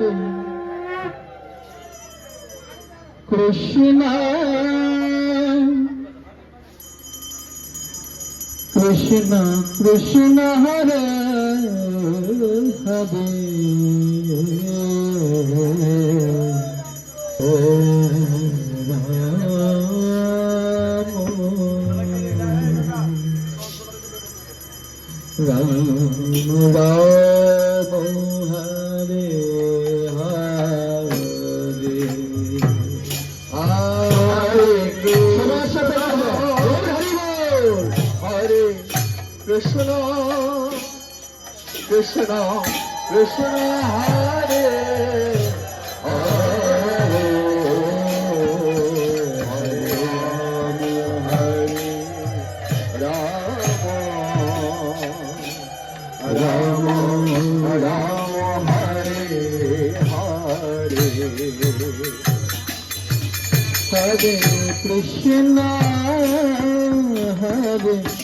হরে কৃষ্ণ কৃষ্ণ কৃষ্ণ হরে হরে। রাম রাম। কৃষ্ণ কৃষ্ণ কৃষ্ণ হরে হরে হরে হরে রাম রাম রাম হরে হরে হরে কৃষ্ণ হরে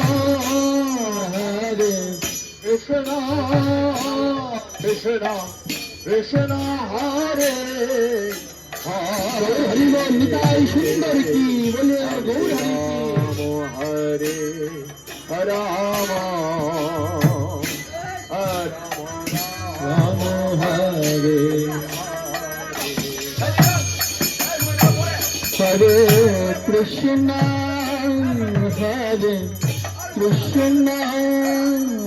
কৃষ্ণ কৃষ্ণ কৃষ্ণ হরে। হরি বল নিতাই সুন্দর কি বলে গৌর হরে রাম। রাম হরে। হরে কৃষ্ণ হরে কৃষ্ণ।